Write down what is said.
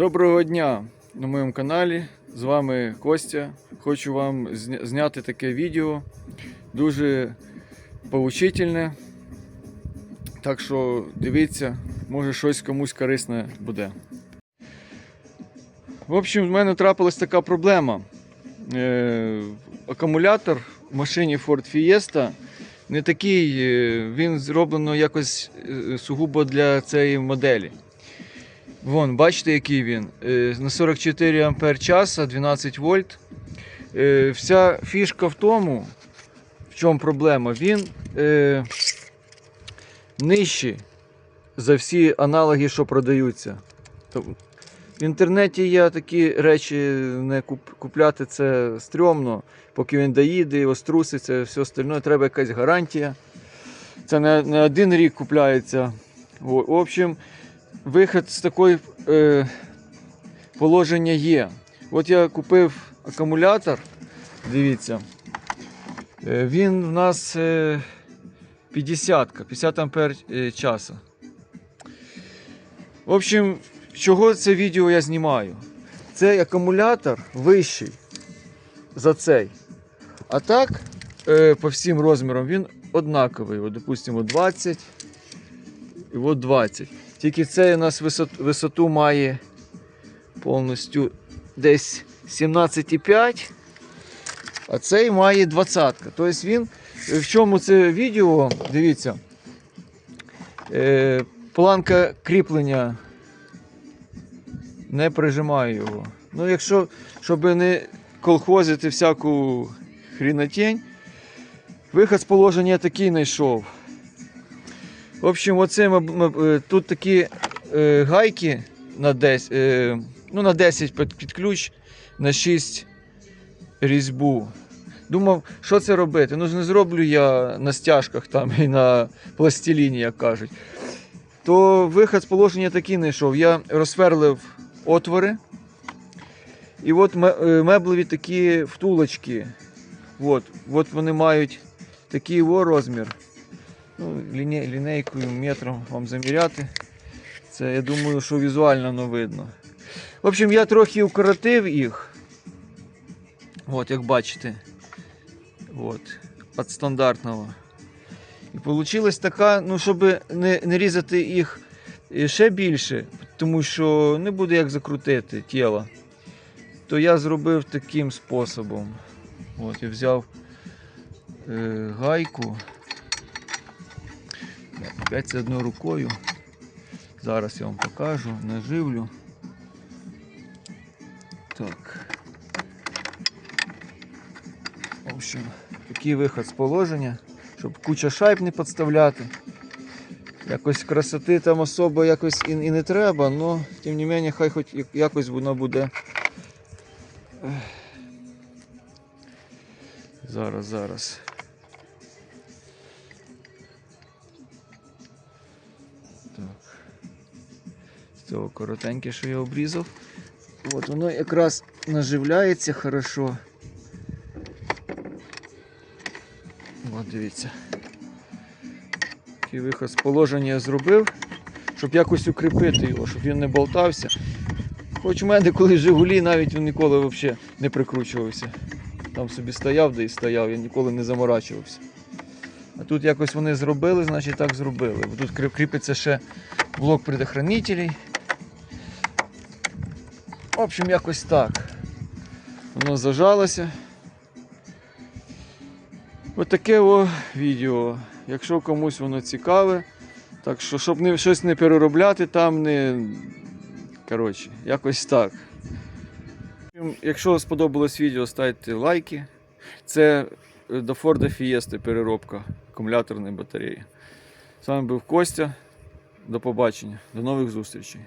Доброго дня на моєму каналі. З вами Костя. Хочу вам зняти таке відео. Дуже поучительне. Так що дивіться, може щось комусь корисне буде. В общем, в мене трапилась така проблема. Е, акумулятор в машині Ford Fiesta не такий, е, він зроблено якось е, сугубо для цієї моделі. Вон, бачите, який він? Е, На 44 ампер часа, 12 вольт. Е, Вся фішка в тому, в чому проблема, він е, нижчий за всі аналоги, що продаються. В інтернеті я такі речі не куп- купляти це стрьомно, поки він доїде, оструситься, все остальне, треба якась гарантія. Це не, не один рік купляється. В общем, вихід з такої е, положення є. От я купив акумулятор, дивіться, е, він в нас е, 50, 50 ампер е, часу. В общем, чого це відео я знімаю? Цей акумулятор вищий за цей. А так, е, по всім розмірам, він однаковий. От, допустимо, 20 і от 20. Тільки цей у нас висот, висоту має повністю десь 17,5, а цей має 20. Тобто він, в чому це відео, дивіться, е, планка кріплення не прижимаю його. Ну, якщо, щоб не колхозити всяку хрінотень, вихід з положення такий знайшов. В общем, оце е, тут такі е, гайки на 10, е, ну, на 10 під, ключ, на 6 різьбу. Думав, що це робити? Ну не зроблю я на стяжках там і на пластиліні, як кажуть. То вихід з положення такий знайшов. Я розсверлив отвори. І от ме- меблеві такі втулочки. От, от вони мають такий о розмір. Ну, ліне, лінейкою, метром вам заміряти. Це я думаю, що візуально воно видно. В общем, я трохи укоротив їх. От, як бачите. От, від стандартного. І вийшла така, ну, щоб не, не різати їх ще більше, тому що не буде як закрутити тіло. То я зробив таким способом. От, я взяв е, гайку. Це одною рукою. Зараз я вам покажу, наживлю. Так. В общем, такий виход з положення, щоб куча шайб не підставляти. Якось красоти там особо якось і, і не треба, але тим не менше хай хоч якось воно буде. Зараз, зараз. Цього коротеньке, що я обрізав. От воно якраз наживляється хорошо. От дивіться. Такий виход з положення я зробив, щоб якось укріпити його, щоб він не болтався. Хоч у мене коли Жигулі навіть він ніколи взагалі не прикручувався. Там собі стояв, де і стояв, я ніколи не заморачувався. А тут якось вони зробили, значить так зробили. Бо тут кріпиться ще блок предохранителей. В общем, якось так. Воно зажалося. Ось таке о відео. Якщо комусь воно цікаве, так що, щоб не, щось не переробляти там, не. Коротше, якось так. Якщо сподобалось відео, ставте лайки. Це е, до Ford Fiesta переробка акумуляторної батареї. З вами був Костя. До побачення, до нових зустрічей.